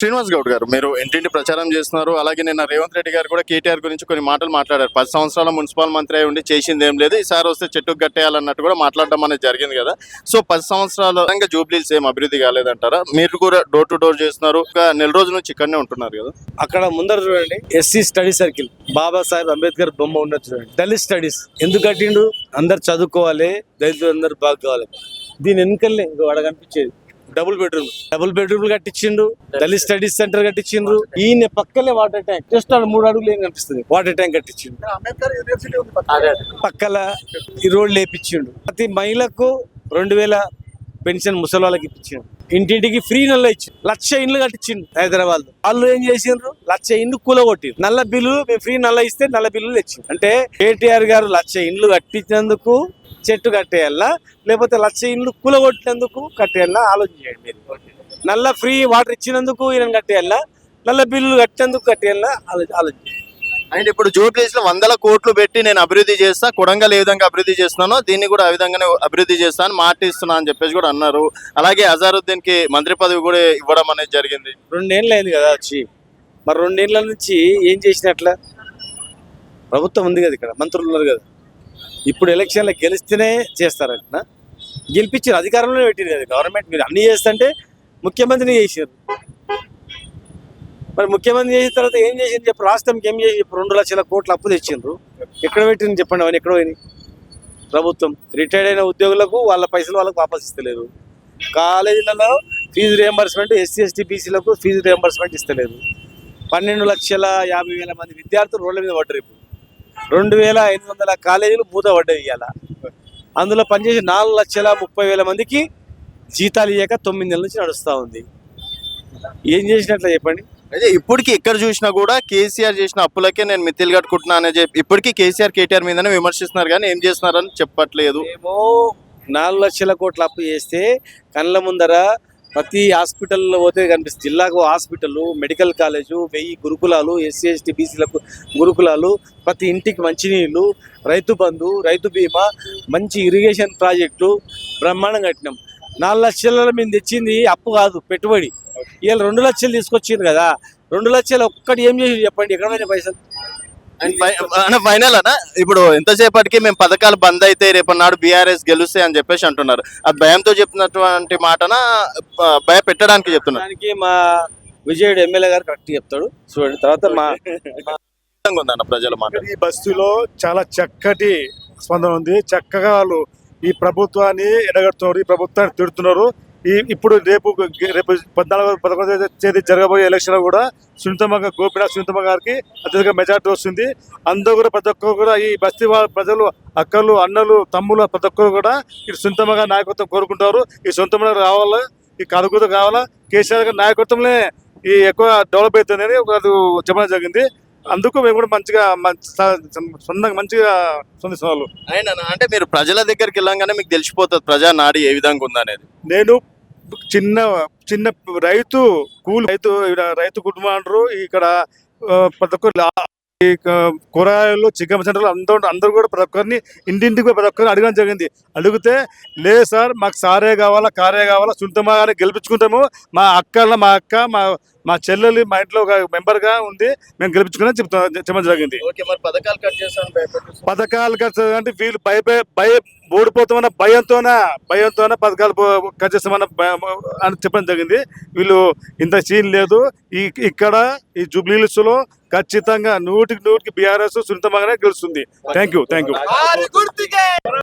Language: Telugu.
శ్రీనివాస్ గౌడ్ గారు మీరు ఇంటింటి ప్రచారం చేస్తున్నారు. అలాగే నిన్న రేవంత్ రెడ్డి గారు కూడా కేటీఆర్ గురించి కొన్ని మాటలు మాట్లాడారు. పది సంవత్సరాల మున్సిపల్ మంత్రి అయి ఉండి చేసింది ఏం లేదు. ఈసారి వస్తే చెట్టుకు కట్టేయాలన్నట్టు కూడా మాట్లాడడం అనేది జరిగింది కదా. సో పది సంవత్సరాల ఇంకా జూబ్లీస్ ఏం అభివృద్ధి కాలేదంటారా? మీరు కూడా డోర్ టు డోర్ చేస్తున్నారు. నెల రోజుల నుంచి ఇక్కడనే ఉంటున్నారు కదా. అక్కడ ముందర చూడండి SC study circle Babasaheb Ambedkar బొమ్మ ఉన్నది చూడండి. దళిత్ స్టడీస్ ఎందుకు కట్టిండు? అందరు చదువుకోవాలి దళితులు అందరు బాగా కావాలి. దీని వెనుకల్లే ఇంకో వాడ కనిపించేది డబుల్ బెడ్రూమ్ డబుల్ బెడ్రూమ్ కట్టించిండు దళిత్ స్టడీస్ సెంటర్ కట్టించిండ్రు. ఈయన పక్కనే వాటర్ ట్యాంక్ జస్ట్ ఆడ మూడు అడుగులు ఏం కనిపిస్తుంది? వాటర్ ట్యాంక్ కట్టించిండు పక్కల ఈ రోడ్లు వేపించిండు ప్రతి మహిళకు రెండు వేల పెన్షన్ ముసలి వాళ్ళకి ఇప్పించిండు ఇంటింటికి ఫ్రీ నల్ల ఇచ్చిండు లక్ష ఇండ్లు కట్టించిండు హైదరాబాద్ వాళ్ళు ఏం చేసిండ్రు? లక్ష ఇండ్లు కూలగొట్టిండ్రు. నల్ల బిల్లు మేము ఫ్రీ నల్ల ఇస్తే నల్ల బిల్లులు తెచ్చిండు అంటే కేటీఆర్ గారు లక్ష ఇండ్లు కట్టించినందుకు చెట్టు కట్టేయాలా? లేకపోతే లక్ష ఇండ్లు కూలగొట్టినందుకు కట్టేయాలా? ఆలోచన చేయండి మీరు. నల్ల ఫ్రీ వాటర్ ఇచ్చినందుకు ఈయన కట్టేయాలా? నల్ల బిల్లులు కట్టినందుకు కట్టేయాలా? ఆలో- ఆలోచన చేయండి. అండ్ ఇప్పుడు జూబ్లీస్లో వందల కోట్లు పెట్టి నేను అభివృద్ధి చేస్తా కొడంగల్ ఏ విధంగా అభివృద్ధి చేస్తున్నానో దీన్ని కూడా ఆ విధంగానే అభివృద్ధి చేస్తాను మాట ఇస్తున్నా అని చెప్పేసి కూడా అన్నారు. అలాగే అజారుద్దీన్కి మంత్రి పదవి కూడా ఇవ్వడం అనేది జరిగింది. రెండేళ్ళు అయింది కదా వచ్చి. మరి రెండేళ్ళ నుంచి ఏం చేసినట్ల? ప్రభుత్వం ఉంది కదా ఇక్కడ మంత్రులు ఉన్నారు కదా. ఇప్పుడు ఎలక్షన్లో గెలిస్తేనే చేస్తారంట గెలిపించారు అధికారంలో పెట్టారు కదా గవర్నమెంట్ మీరు అన్ని చేస్తుంటే ముఖ్యమంత్రిని చేసారు మరి ముఖ్యమంత్రి చేసిన తర్వాత ఏం చేసింది చెప్పు? రాష్ట్రంకి ఏం చేసి చెప్పు? రెండు లక్షల కోట్లు అప్పు తెచ్చిండ్రు. ఎక్కడ పెట్టింది చెప్పండి అవన్నీ ఎక్కడ పోయినాయి ప్రభుత్వం రిటైర్డ్ అయిన ఉద్యోగులకు వాళ్ళ పైసలు వాళ్ళకి వాపస్ ఇస్తలేరు కాలేజీలలో ఫీజు రియంబర్స్మెంట్ ఎస్సీ ఎస్టీ బీసీలకు ఫీజు రియంబర్స్మెంట్ ఇస్తలేదు. పన్నెండు లక్షల యాభై వేల మంది విద్యార్థులు రోడ్ల మీద పడ్డరు ఇప్పుడు. రెండు వేల ఎనిమిది వందల కాలేజీలు మూత పడ్డాయి ఇవాళ అందులో పనిచేసే నాలుగు లక్షల ముప్పై వేల మందికి జీతాలు ఇవ్వక తొమ్మిది నెలల నుంచి నడుస్తూ ఉంది. ఏం చేసినట్లే చెప్పండి? అయితే ఇప్పటికి ఎక్కడ చూసినా కూడా కేసీఆర్ చేసిన అప్పులకే నేను మిత్తిలు కట్టుకుంటున్నా అని చెప్పి ఇప్పటికీ కేసీఆర్ కేటీఆర్ మీదనే విమర్శిస్తున్నారు కానీ ఏం చేస్తున్నారని చెప్పట్లేదు. మేము నాలుగు లక్షల కోట్ల అప్పు చేస్తే కళ్ళ ముందర ప్రతి హాస్పిటల్లో పోతే కనిపిస్తుంది. జిల్లాకు హాస్పిటల్ మెడికల్ కాలేజు వెయ్యి గురుకులాలు ఎస్సీ ఎస్టీ బీసీలకు గురుకులాలు ప్రతి ఇంటికి మంచినీళ్ళు రైతు బంధు రైతు బీమా మంచి ఇరిగేషన్ ప్రాజెక్టులు బ్రహ్మాండం కట్టినాం. నాలుగు లక్షలలో మేము తెచ్చింది అప్పు కాదు పెట్టుబడి. ఇవాళ రెండు లక్షలు తీసుకొచ్చింది కదా రెండు లక్షలు ఒక్కటి ఏం చేసి చెప్పండి ఎక్కడ పైసలు? అండ్ ఫైనల్ అన్న ఇప్పుడు ఎంతసేపటికి మేము పథకాలు బంద్ అయితే రేపు నాడు బీఆర్ఎస్ గెలుస్తాయి అని చెప్పేసి అంటున్నారు. అది భయంతో చెప్తున్నటువంటి మాటనా ఆ, భయపెట్టడానికి చెప్తున్నారు. దానికి మా విజయుడు ఎమ్మెల్యే గారు కరెక్ట్ చెప్తాడు. చూడండి తర్వాత మా ఉందన్న ప్రజల మాట. ఈ బస్సులో చాలా చక్కటి స్పందన ఉంది. చక్కగా వాళ్ళు ఈ ప్రభుత్వాన్ని ఎడగడుతున్నారు ఈ ప్రభుత్వాన్ని తిడుతున్నారు. ఈ ఇప్పుడు రేపు రేపు పద్నాలుగు పదకొండు తేదీ జరగబోయే ఎలక్షన్ కూడా సునీతమ్మ గోపినాథ్ సునీతమ్మ గారికి అత్యధిక మెజార్టీ వస్తుంది. అందరూ కూడా ప్రతి ఒక్కరు కూడా ఈ బస్తీ ప్రజలు అక్కలు అన్నలు తమ్ములు ప్రతి ఒక్కరు కూడా ఇటు సునీతమ్మ గారి నాయకత్వం కోరుకుంటారు. ఈ సునీతమ్మ రావాలా? ఈ కలుగుతూ కావాలా కేసీఆర్ గారి నాయకత్వంలో ఈ ఎక్కువ డెవలప్ అవుతుందని ఒక చెప్పడం జరిగింది. అందుకు మేము కూడా మంచిగా మంచి సొంతంగా మంచిగా స్పందిస్తున్న వాళ్ళు. అయినా అంటే మీరు ప్రజల దగ్గరికి వెళ్ళంగానే మీకు తెలిసిపోతుంది ప్రజా నాడి ఏ విధంగా ఉందనేది. నేను చిన్న చిన్న రైతు కూలి రైతు రైతు కుటుంబం అంటారు. ఇక్కడ ప్రతి ఒక్కరు కూరగాయలు చికెన్ సెంటర్లు అందరూ అందరూ కూడా ప్రతి ఒక్కరిని ఇంటింటికి ప్రతి ఒక్కరిని అడగడం జరిగింది. అడిగితే లేదు సార్ మాకు సారే కావాలా కారే కావాలా సుంతమా గానే గెలిపించుకుంటాము. మా అక్క మా అక్క మా మా చెల్లెలు మా ఇంట్లో ఒక మెంబర్గా ఉంది మేము గెలిపించుకుని చెప్తా చెప్పడం జరిగింది. ఓకే మరి పథకాలు కట్ అంటే వీళ్ళు భయ భయ ఓడిపోతామన్న భయంతోన భయంతోన పథకాలు ఖర్చు చేస్తామన్న అని చెప్పడం జరిగింది. వీళ్ళు ఇంత సీన్ లేదు. ఈ ఇక్కడ ఈ లో ఖచ్చితంగా నూటికి నూటికి బీఆర్ఎస్ సున్నితమాగానే గెలుస్తుంది. Thank you thank you